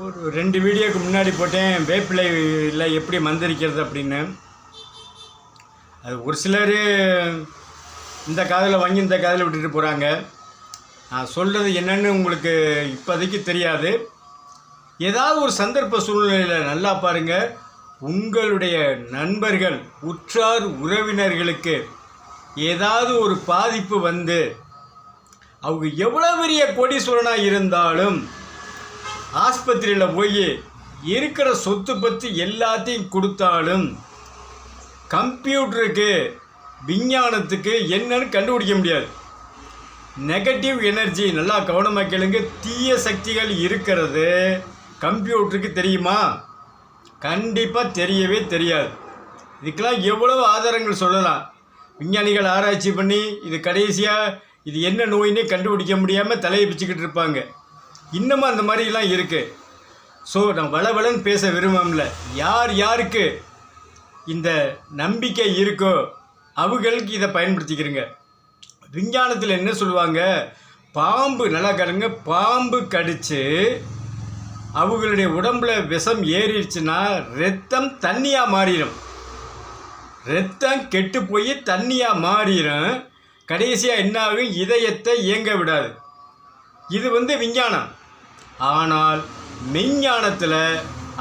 ஒரு ரெண்டு வீடியோக்கு முன்னாடி போட்டேன். வேப்பிலையில் எப்படி மந்திரிக்கிறது அப்படின்னு. அது ஒரு சிலர் இந்த காதில் வாங்கி இந்த காதில் விட்டுட்டு போகிறாங்க நான் சொல்கிறது என்னென்னு உங்களுக்கு இப்போதைக்கு தெரியாது. ஏதாவது ஒரு சந்தர்ப்ப சூழ்நிலையில் நல்லா பாருங்கள் உங்களுடைய நண்பர்கள் உற்றார் உறவினர்களுக்கு ஏதாவது ஒரு பாதிப்பு வந்து அவங்க எவ்வளோ பெரிய கோடீஸ்வரனாக இருந்தாலும் ஆஸ்பத்திரியில் போய் இருக்கிற சொத்து பற்றி எல்லாத்தையும் கொடுத்தாலும் கம்ப்யூட்டருக்கு விஞ்ஞானத்துக்கு என்னன்னு கண்டுபிடிக்க முடியாது. நெகட்டிவ் எனர்ஜி நல்லா கவனமாக கேளுங்க. தீய சக்திகள் இருக்கிறது கம்ப்யூட்டருக்கு தெரியுமா? கண்டிப்பாக தெரியவே தெரியாது. இதுக்கெல்லாம் எவ்வளவு ஆதாரங்கள் சொல்லலாம்? விஞ்ஞானிகள் ஆராய்ச்சி பண்ணி இது கடைசியாக இது என்ன நோயினே கண்டுபிடிக்க முடியாமல் தலையை பிச்சுக்கிட்டு இருப்பாங்க. இன்னமும் அந்த மாதிரிலாம் இருக்குது ஸோ நான் வளவளன்னு பேச விரும்பல யார் யாருக்கு இந்த நம்பிக்கை இருக்கோ அவங்களுக்கு இதை பயன்படுத்திக்கிறங்க. விஞ்ஞானத்தில் என்ன சொல்லுவாங்க? பாம்பு நல்லா கருங்க பாம்பு கடித்து அவங்களுடைய உடம்புல விஷம் ஏறிடுச்சுன்னா ரத்தம் தண்ணியாக மாறிடும் ரத்தம் கெட்டு போய் தண்ணியாக மாறிடும் கடைசியாக என்ன ஆகும் இதயத்தை இயங்க விடாது. இது வந்து விஞ்ஞானம். ஆனால் மெய்ஞானத்தில்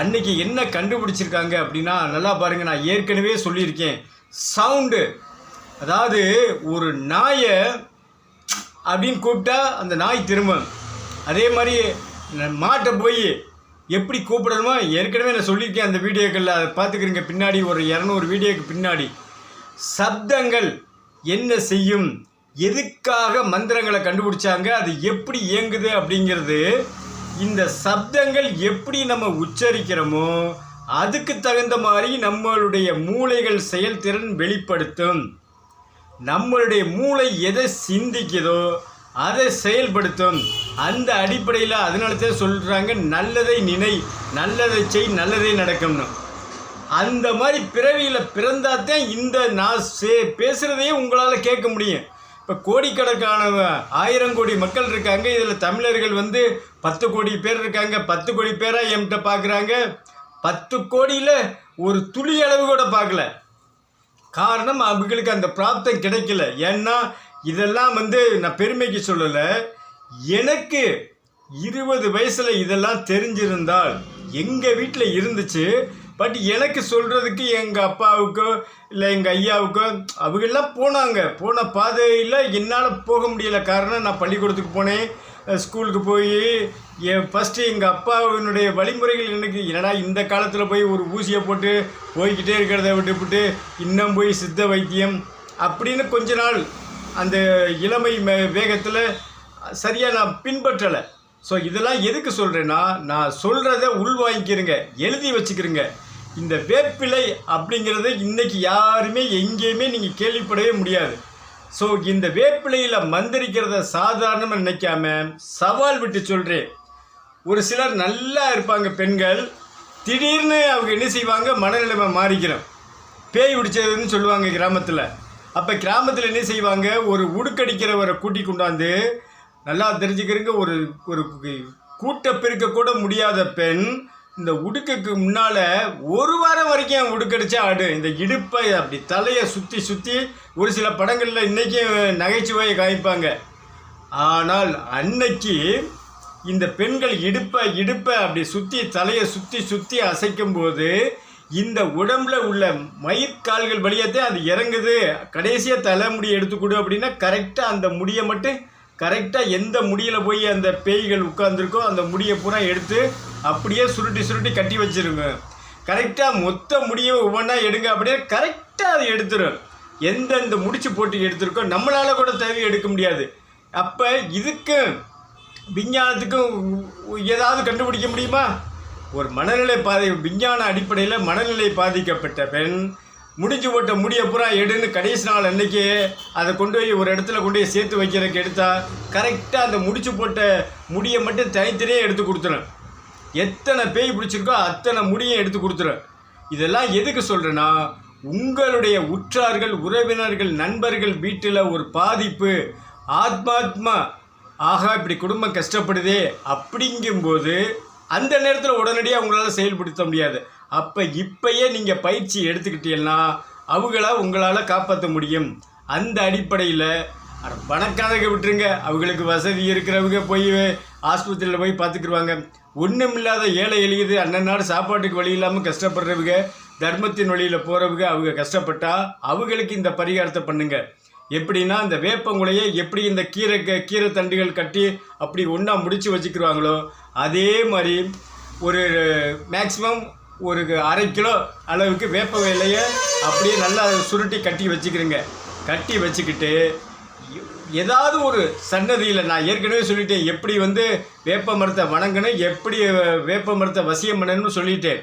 அன்னைக்கு என்ன கண்டுபிடிச்சிருக்காங்க அப்படின்னா நல்லா பாருங்கள் நான் ஏற்கனவே சொல்லியிருக்கேன். சவுண்டு அதாவது ஒரு நாயை அப்படின்னு கூப்பிட்டா அந்த நாய் திரும்பும். அதே மாதிரி மாட்டை போய் எப்படி கூப்பிடணுமோ ஏற்கனவே நான் சொல்லியிருக்கேன் அந்த வீடியோக்களில் அதை பார்த்துக்கிறீங்க பின்னாடி ஒரு இரநூறு வீடியோக்கு பின்னாடி. சப்தங்கள் என்ன செய்யும்? எதுக்காக மந்திரங்களை கண்டுபிடிச்சாங்க? அது எப்படி இயங்குது அப்படிங்கிறது இந்த சப்தங்கள் எப்படி நம்ம உச்சரிக்கிறோமோ அதுக்கு தகுந்த மாதிரி நம்மளுடைய மூளைகள் செயல்திறன் வெளிப்படுத்தும். நம்மளுடைய மூளை எதை சிந்திக்குதோ அதை செயல்படுத்தும். அந்த அடிப்படையில் அதனால தான் சொல்கிறாங்க நல்லதை நினை நல்லதை செய் நல்லதே நடக்கும்னு. அந்த மாதிரி பிறவியில் பிறந்தாதான் இந்த நான் சே பேசுகிறதையே உங்களால் கேட்க முடியும். இப்போ கோடிக்கணக்கான ஆயிரம் கோடி மக்கள் இருக்காங்க. இதில் தமிழர்கள் வந்து பத்து கோடி பேர் இருக்காங்க. பத்து கோடி பேராக என்கிட்ட பார்க்குறாங்க பத்து கோடியில் ஒரு துளி அளவு கூட பார்க்கல காரணம் அவங்களுக்கு அந்த பிராப்தம் கிடைக்கல. ஏன்னா இதெல்லாம் வந்து நான் பெருமைக்கு சொல்லலை. எனக்கு இருபது வயசில் இதெல்லாம் தெரிஞ்சிருந்தால் எங்கள் வீட்டில் இருந்துச்சு. பட் எனக்கு சொல்கிறதுக்கு எங்கள் அப்பாவுக்கோ இல்லை எங்கள் ஐயாவுக்கோ அவங்கெல்லாம் போனாங்க. போன பாதையில் என்னால் போக முடியல. காரணம் நான் பள்ளிக்கூடத்துக்கு போனேன். ஸ்கூலுக்கு போய் என் ஃபஸ்ட்டு எங்கள் அப்பாவினுடைய வழிமுறைகள் எனக்கு என்னடா இந்த காலத்தில் போய் ஒரு ஊசியை போட்டு போய்கிட்டே இருக்கிறத விட்டுவிட்டு இன்னும் போய் சித்த வைத்தியம் அப்படின்னு கொஞ்ச நாள் அந்த இளமை மே- வேகத்தில் சரியாக நான் பின்பற்றலை. ஸோ இதெல்லாம் எதுக்கு சொல்கிறேன்னா நான் சொல்கிறத உள்வாங்கிக்கிறேங்க. எழுதி வச்சுக்கிறேங்க. இந்த வேப்பிலை அப்படிங்கிறத இன்றைக்கி யாருமே எங்கேயுமே நீங்கள் கேள்விப்படவே முடியாது. ஸோ இந்த வேப்பிலையில் மந்திரிக்கிறத சாதாரணமாக நினைக்காம சவால் விட்டு சொல்கிறேன் ஒரு சிலர் நல்லா இருப்பாங்க பெண்கள் திடீர்னு அவங்க என்ன செய்வாங்க? மனநிலைமை மாறிக்கிறோம் பேய் பிடிச்சதுன்னு சொல்லுவாங்க கிராமத்தில். அப்போ கிராமத்தில் என்ன செய்வாங்க? ஒரு உடுக்கடிக்கிறவரை கூட்டி கொண்டாந்து நல்லா தெரிஞ்சுக்கிறங்க ஒரு ஒரு கூட்ட பெருக்க கூட முடியாத பெண் இந்த உடுக்குக்கு முன்னால் ஒரு வாரம் வரைக்கும் உடுக்கடிச்சா ஆடு. இந்த இடுப்பை அப்படி தலையை சுற்றி சுற்றி ஒரு சில படங்களில் இன்றைக்கும் நகைச்சுவையை காமிப்பாங்க. ஆனால் அன்னைக்கு இந்த பெண்கள் இடுப்பை இடுப்பை அப்படி சுற்றி தலையை சுற்றி சுற்றி அசைக்கும்போது இந்த உடம்புல உள்ள மயிர்கால்கள் வழியாத்தே அது இறங்குது. கடைசியாக தலைமுடி எடுத்துக்கொடு அப்படின்னா கரெக்டாக அந்த முடியை மட்டும் கரெக்டாக எந்த முடியில் போய் அந்த பேய்கள் உட்காந்துருக்கோ அந்த முடியை பூரா எடுத்து அப்படியே சுருட்டி சுருட்டி கட்டி வச்சிருங்க. கரெக்டாக மொத்த முடியை ஒவ்வொன்றா எடுங்க அப்படியே கரெக்டாக அதை எடுத்துரும். எந்தெந்த முடிச்சு போட்டு எடுத்திருக்கோ நம்மளால் கூட தேவை எடுக்க முடியாது. அப்போ இதுக்கு விஞ்ஞானத்துக்கும் ஏதாவது கண்டுபிடிக்க முடியுமா? ஒரு மனநிலை பாதி விஞ்ஞான அடிப்படையில் மனநிலை பாதிக்கப்பட்ட பெண் முடிஞ்சு போட்ட முடிய பூரா எடுன்னு கடைசி நாள் அன்னைக்கு அதை கொண்டு போய் ஒரு இடத்துல கொண்டு போய் சேர்த்து வைக்கிறதுக்கு எடுத்தா கரெக்டாக அந்த முடிச்சு போட்ட முடியை மட்டும் தனித்தனியே எடுத்து கொடுத்துரும். எத்தனை பேய் பிடிச்சிருக்கோ அத்தனை முடியும் எடுத்து கொடுத்துரும். இதெல்லாம் எதுக்கு சொல்கிறேன்னா உங்களுடைய உற்றார்கள் உறவினர்கள் நண்பர்கள் வீட்டில் ஒரு பாதிப்பு. ஆத்மாத்மா ஆகா இப்படி குடும்பம் கஷ்டப்படுதே அப்படிங்கும்போது அந்த நேரத்தில் உடனடியாக உங்களால் செயல்படுத்த முடியாது. அப்போ இப்பயே நீங்கள் பயிற்சி எடுத்துக்கிட்டீங்கன்னா அவங்கள உங்களால் காப்பாற்ற முடியும். அந்த அடிப்படையில் பணக்காரங்க விட்டுருங்க. அவங்களுக்கு வசதி இருக்கிறவங்க போய் ஆஸ்பத்திரியில் போய் பார்த்துக்குருவாங்க. ஒன்றும் இல்லாத ஏழை எளியது அன்னநாடு சாப்பாட்டுக்கு வழி இல்லாமல் கஷ்டப்படுறவங்க தர்மத்தின் வழியில் போகிறவங்க அவங்க கஷ்டப்பட்டால் அவங்களுக்கு இந்த பரிகாரத்தை பண்ணுங்கள் எப்படின்னா இந்த வேப்பங்குலையை எப்படி இந்த கீரை க- கீரை தண்டுகள் கட்டி அப்படி ஒன்றா முடித்து வச்சுக்கிருவாங்களோ அதே மாதிரி ஒரு மேக்ஸிமம் ஒரு அரை கிலோ அளவுக்கு வேப்ப வேலையை அப்படியே நல்லா சுருட்டி கட்டி வச்சுக்கிறேங்க. கட்டி வச்சுக்கிட்டு ஏதாவது ஒரு சன்னதியில் நான் ஏற்கனவே சொல்லிட்டேன் எப்படி வந்து வேப்ப மரத்தை வணங்கணும் எப்படி வேப்ப மரத்தை வசியம் பண்ணணும்னு சொல்லிட்டேன்.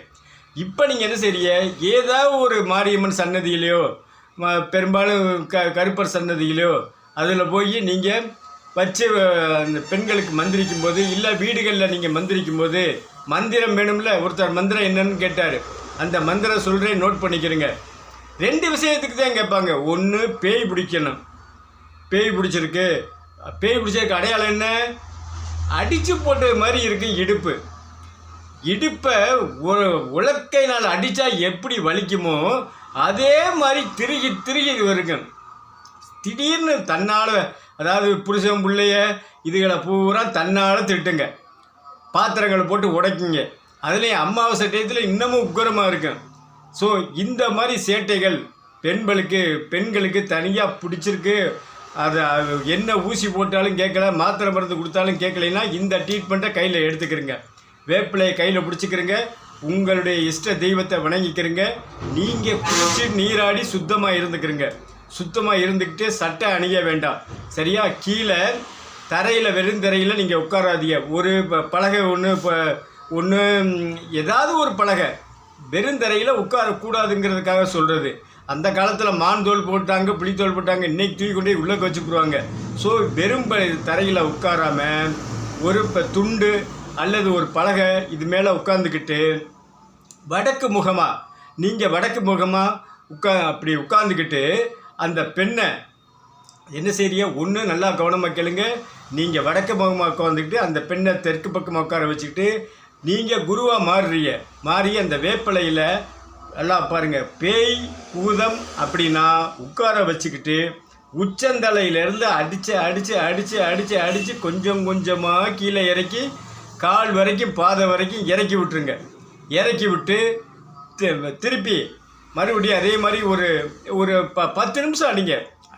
இப்போ நீங்கள் என்ன செய்றீங்க? ஏதாவது ஒரு மாரியம்மன் சன்னதியிலையோ ம- பெரும்பாலும் க கருப்பர் சன்னதியிலையோ அதில் போய் நீங்கள் வச்சு அந்த பெண்களுக்கு மந்திரிக்கும் போது இல்லை வீடுகளில் நீங்கள் மந்திரிக்கும் போது மந்திரம் வேணும்ல? ஒருத்தர் மந்திரம் என்னன்னு கேட்டார். அந்த மந்திரம் சொல்கிறேன் நோட் பண்ணிக்கிறேங்க. ரெண்டு விஷயத்துக்கு தான் கேட்பாங்க. ஒன்று பேய் பிடிக்கணும். பேய் பிடிச்சிருக்கு. பேய் பிடிச்சிருக்கு அடையாளம் என்ன? அடித்து போட்ட மாதிரி இருக்கு இடுப்பு. இடுப்பை ஒரு உலக்கைனால் அடித்தா எப்படி வலிக்குமோ அதே மாதிரி திருகி திருகி வருங்க. திடீர்னு தன்னால் அதாவது புருஷன் பிள்ளைய இதுகளை பூரா தன்னால் திட்டுங்க பாத்திரங்களை போட்டு உடைக்குங்க. அதுலேயும் அமாவாசை டயத்தில் இன்னமும் உக்கரமாக இருக்கும் ஸோ இந்த மாதிரி சேட்டைகள் பெண்களுக்கு பெண்களுக்கு தனியாக பிடிச்சிருக்கு. அது அது என்ன ஊசி போட்டாலும் கேட்கல மாத்திரை மருந்து கொடுத்தாலும் கேட்கலைன்னா இந்த ட்ரீட்மெண்ட்டை கையில் எடுத்துக்கிறங்க. வேப்பிலையை கையில் பிடிச்சிக்கிறங்க. உங்களுடைய இஷ்ட தெய்வத்தை வணங்கிக்கிறங்க. நீங்கள் குளிச்சு நீராடி சுத்தமாக இருந்துக்கிறங்க. சுத்தமாக இருந்துக்கிட்டு சட்டை அணிய வேண்டாம். சரியா? கீழே தரையில் வெறும் தரையில் நீங்கள் உட்காராதீங்க. ஒரு பலகை ஒன்று இப்போ ஒன்று ஏதாவது ஒரு பலகை. வெறும் தரையில் உட்காரக்கூடாதுங்கிறதுக்காக சொல்கிறது அந்த காலத்தில் மான் தோல் போட்டாங்க புளித்தோல் போட்டாங்க இன்னைக்கு தூக்கி கொண்டே உள்ளே வச்சுக்கிடுவாங்க ஸோ வெறும் தரையில் உட்காராமல் ஒரு இப்போ துண்டு அல்லது ஒரு பலகை இது மேலே உட்காந்துக்கிட்டு வடக்கு முகமாக நீங்கள் வடக்கு முகமாக உட்கா அப்படி உட்காந்துக்கிட்டு அந்த பெண்ணை என்ன செய்றீங்க? ஒன்று நல்லா கவனமாக கேளுங்க. நீங்கள் வடக்கு முகமாக உட்காந்துக்கிட்டு அந்த பெண்ணை தெற்கு பக்கமாக உட்கார வச்சுக்கிட்டு நீங்கள் குருவாக மாறுறீங்க. மாறி அந்த வேப்பிலையில் நல்லா பாருங்க பேய் பூதம் அப்படின்னா உட்கார வச்சுக்கிட்டு உச்சந்தலையிலேருந்து அடித்து அடித்து அடித்து அடித்து அடித்து கொஞ்சம் கொஞ்சமாக கீழே இறக்கி கால் வரைக்கும் பாதை வரைக்கும் இறக்கி விட்டுருங்க. இறக்கி விட்டு திருப்பி மறுபடியும் அதே மாதிரி ஒரு ஒரு ப பத்து நிமிஷம் அடிங்க.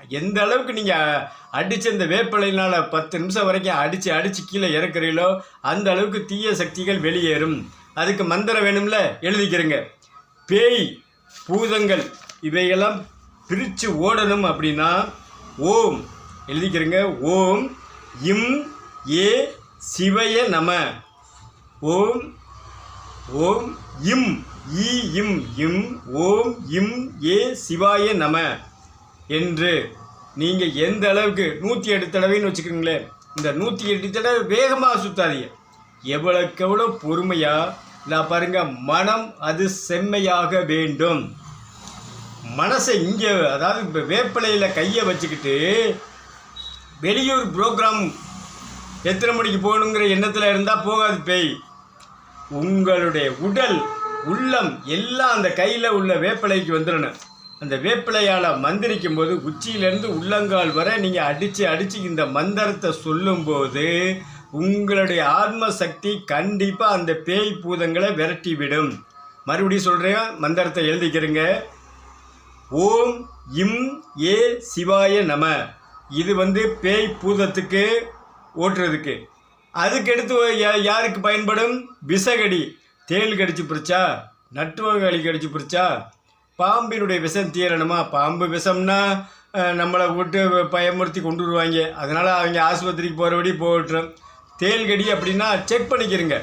எந்த அளவுக்கு நீங்கள் அடித்து இந்த வேப்பிலையினால் பத்து நிமிஷம் வரைக்கும் அடித்து அடித்து கீழே இறக்குறீங்களோ அந்த அளவுக்கு தீய சக்திகள் வெளியேறும். அதுக்கு மந்திரம் வேணும்ல? எழுதிக்கிறேங்க. பேய் பூதங்கள் இவையெல்லாம் பிரித்து ஓடணும் அப்படின்னா ஓம். எழுதிக்கிறேங்க. ஓம். இம். ஏ. சிவய நம. ஓம். ஓம். இம். ஈ. இம். இம். ஓம். இம். ஏ. சிவாய நம. என்று. நீங்கள் எந்த அளவுக்கு நூற்றி எட்டு தடவைன்னு வச்சுக்கோங்களேன் இந்த நூற்றி எட்டு தடவை வேகமாக சுற்றாதீங்க எவ்வளோக்கு எவ்வளோ பொறுமையாக நான் பாருங்கள் மனம் அது செம்மையாக வேண்டும். மனசை இங்கே அதாவது இப்போ வேப்பிலையில் கையை வச்சுக்கிட்டு வெளியூர் ப்ரோக்ராம் எத்தனை மணிக்கு போகணுங்கிற எண்ணத்தில் இருந்தால் போகாது பேய். உங்களுடைய உடல் உள்ளம் எல்லாம் அந்த கையில் உள்ள வேப்பிலைக்கு வந்துடணும். அந்த வேப்பிலையால் மந்திரிக்கும் போது உச்சியிலேருந்து உள்ளங்கால் வரை நீங்கள் அடித்து அடித்து இந்த மந்திரத்தை சொல்லும்போது உங்களுடைய ஆத்ம சக்தி கண்டிப்பாக அந்த பேய் பூதங்களை விரட்டி விடும் மறுபடியும் சொல்கிறேன் மந்திரத்தை எழுதிக்கிறேங்க. ஓம் இம் ஏ சிவாய நம. இது வந்து பேய் பூதத்துக்கு ஓட்டுறதுக்கு. அதுக்கடுத்து யாருக்கு பயன்படும்? விசகடி. தேள் கடிச்சு பிடிச்சா நட்டுவகளி கடிச்சு பிடிச்சா பாம்பினுடைய விஷம் தீரணுமா? பாம்பு விஷம்னா நம்மளை விட்டு பயமுறுத்தி கொண்டு வருவாங்க. அதனால் அவங்க ஆஸ்பத்திரிக்கு போகிறபடி போட்டுரும். தேல்கடி அப்படின்னா செக் பண்ணிக்கிறங்க.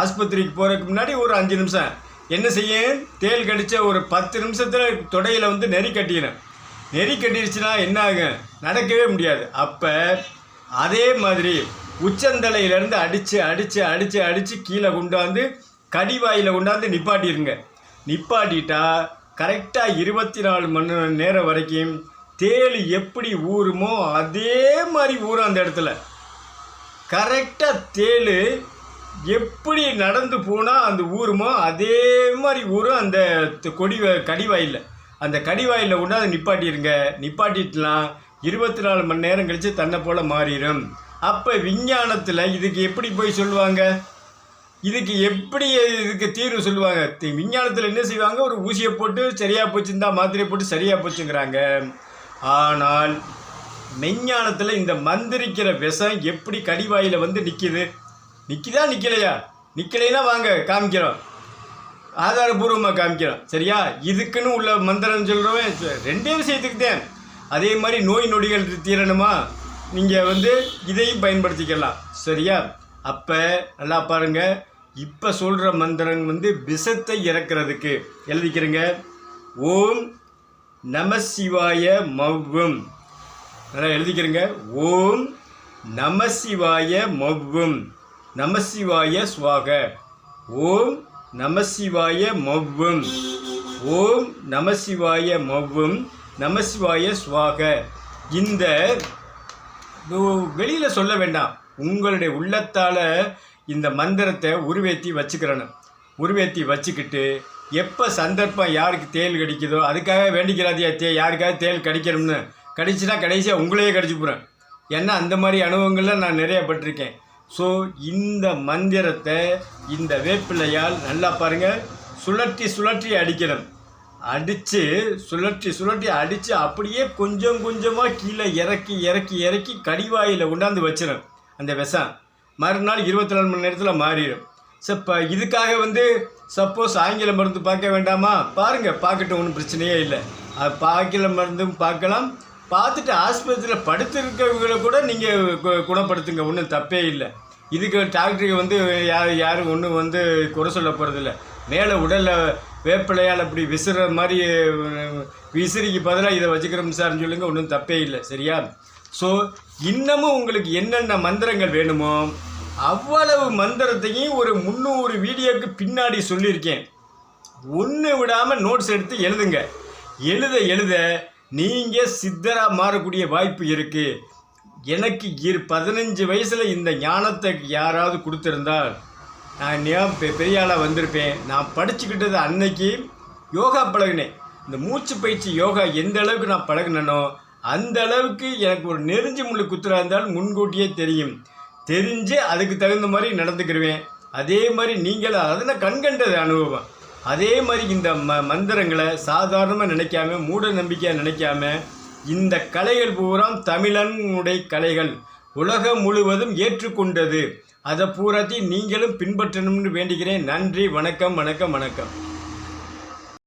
ஆஸ்பத்திரிக்கு போகிறதுக்கு முன்னாடி ஒரு அஞ்சு நிமிஷம். என்ன செய்யும் தேள் கடித்த ஒரு பத்து நிமிஷத்தில் தொடையில் வந்து நெறி கட்டிடும் நெறி கட்டிடுச்சுன்னா என்ன ஆகும்? நடக்கவே முடியாது. அப்போ அதே மாதிரி உச்சந்தலையிலேருந்து அடித்து அடித்து அடித்து அடித்து கீழே கொண்டாந்து கடிவாயில் கொண்டாந்து நிப்பாட்டிடுங்க நிப்பாட்டிட்டா கரெக்டாக இருபத்தி நாலு மணி நேரம் வரைக்கும் தேள் எப்படி ஊறுமோ அதே மாதிரி ஊறும் அந்த இடத்துல. கரெக்டாக தேள் எப்படி நடந்து போனால் அந்த ஊருமோ அதே மாதிரி ஊரும் அந்த கொடி கடிவாயில் அந்த கடிவாயில் உண்ணாவை நிப்பாட்டிடுங்க நிப்பாட்டிட்டுலாம் இருபத்தி நாலு மணி நேரம் கழித்து தன்னை போல் மாறிடும் அப்போ விஞ்ஞானத்தில் இதுக்கு எப்படி போய் சொல்லுவாங்க? இதுக்கு எப்படி இதுக்கு தீர்வு சொல்லுவாங்க? விஞ்ஞானத்தில் என்ன செய்வாங்க? ஒரு ஊசியை போட்டு சரியாக போச்சுருந்தா மாத்திரையை போட்டு சரியாக போச்சுங்கிறாங்க. ஆனால் மெஞ்ஞானத்தில் இந்த மந்திரிக்கிற விஷம் எப்படி கடிவாயில் வந்து நிற்கிது நிற்கிதா நிற்கலையா நிற்கலைன்னா வாங்க காமிக்கிறோம். ஆதாரபூர்வமாக காமிக்கிறோம். சரியா? இதுக்குன்னு உள்ள மந்திரம் சொல்கிறவன் ரெண்டே விஷயத்துக்கு தான். அதே மாதிரி நோய் நொடிகள் தீரணுமா? நீங்கள் வந்து இதையும் பயன்படுத்திக்கலாம். சரியா? அப்போ நல்லா பாருங்கள் இப்போ சொல்கிற மந்திரம் வந்து விஷத்தை இறக்கிறதுக்கு. எழுதிக்கிறேங்க. ஓம் நம சிவாய மவ்வும். நல்லா ஓம் நம சிவாய மவ்வும். நம சிவாய சுவாக. ஓம் நம சிவாய மவ்வும். ஓம் நம சிவாய மவ்வும். நம சிவாய சுவாக. இந்த வெளியில் சொல்ல வேண்டாம். உங்களுடைய உள்ளத்தால் இந்த மந்திரத்தை உருவேற்றி வச்சுக்கிறணும். உருவேற்றி வச்சுக்கிட்டு எப்போ சந்தர்ப்பம் யாருக்கு தேள் கிடைக்குதோ அதுக்காக வேண்டிக்கிறாதியா தே யாருக்காவது தேள் கடிக்கணும்னு. கடிச்சுனா கடைசியாக உங்களையே கடிச்சு போகிறேன் ஏன்னா அந்த மாதிரி அனுபவங்கள்லாம் நான் நிறைய பட்டிருக்கேன். ஸோ இந்த மந்திரத்தை இந்த வேப்பிலையால் நல்லா பாருங்கள் சுழற்றி சுழற்றி அடிக்கணும். அடித்து சுழற்றி சுழற்றி அடித்து அப்படியே கொஞ்சம் கொஞ்சமாக கீழே இறக்கி இறக்கி இறக்கி கடிவாயில் கொண்டாந்து வச்சிடும் அந்த விஷம். மறுநாள் இருபத்தி நாலு மணி நேரத்தில் மாறிடும். ஸோ இப்போ இதுக்காக வந்து சப்போஸ் ஆங்கில மருந்து பார்க்க வேண்டாமா? பாருங்கள் பார்க்கட்டும் ஒன்றும் பிரச்சனையே இல்லை. அது ஆங்கில மருந்தும் பார்க்கலாம். பார்த்துட்டு ஆஸ்பத்திரியில் படுத்திருக்கவங்களை கூட நீங்கள் குணப்படுத்துங்க ஒன்றும் தப்பே இல்லை. இதுக்கு டாக்டருக்கு வந்து யார் யாரும் ஒன்றும் வந்து குறை சொல்ல போகிறதில்ல மேலே உடலில் வேப்பிலையால் அப்படி விசிற மாதிரி விசிறிக்கு பதிலாக இதை வச்சுக்கிறோம் சார்னு சொல்லுங்கள் ஒன்றும் தப்பே இல்லை. சரியா? ஸோ இன்னமும் உங்களுக்கு என்னென்ன மந்திரங்கள் வேணுமோ அவ்வளவு மந்திரத்தையும் ஒரு முந்நூறு வீடியோக்கு பின்னாடி சொல்லியிருக்கேன். ஒன்று விடாமல் நோட்ஸ் எடுத்து எழுதுங்க. எழுத எழுத நீங்கள் சித்தராக மாறக்கூடிய வாய்ப்பு இருக்குது எனக்கு இரு பதினஞ்சு வயசில் இந்த ஞானத்தை யாராவது கொடுத்துருந்தால் நான் ஏன் பெ- பெரிய ஆளாக வந்திருப்பேன். நான் படிச்சுக்கிட்டது அன்னைக்கு யோகா பழகினேன். இந்த மூச்சு பயிற்சி யோகா எந்த அளவுக்கு நான் பழகினேனோ அந்த அளவுக்கு எனக்கு ஒரு நெருஞ்சி முள்ளு குத்துறா இருந்தாலும் முன்கூட்டியே தெரியும். தெரிஞ்சு அதுக்கு தகுந்த மாதிரி நடந்துக்கிருவேன். அதே மாதிரி நீங்கள் நான் கண்கண்டது அனுபவம். அதே மாதிரி இந்த ம மந்திரங்களை சாதாரணமாக நினைக்காம மூட நம்பிக்கையாக நினைக்காம இந்த கலைகள் பூரா தமிழனுடைய கலைகள். உலகம் முழுவதும் ஏற்றுக்கொண்டது. அதை பூராத்தி நீங்களும் பின்பற்றணும்னு வேண்டுகிறேன் நன்றி வணக்கம் வணக்கம் வணக்கம்.